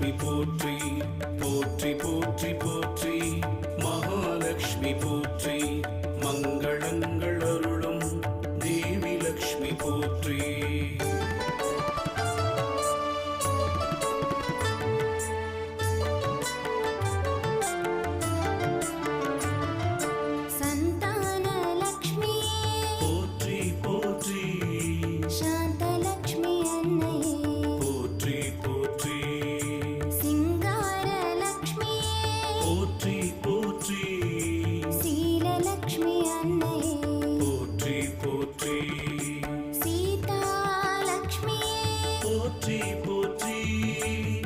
மகாலட்சுமி போற்றி போற்றி போற்றி போற்றி. மகாலட்சுமி போற்றி மங்களங்கள் அருளும் தேவி லட்சுமி போற்றி. Booty, booty.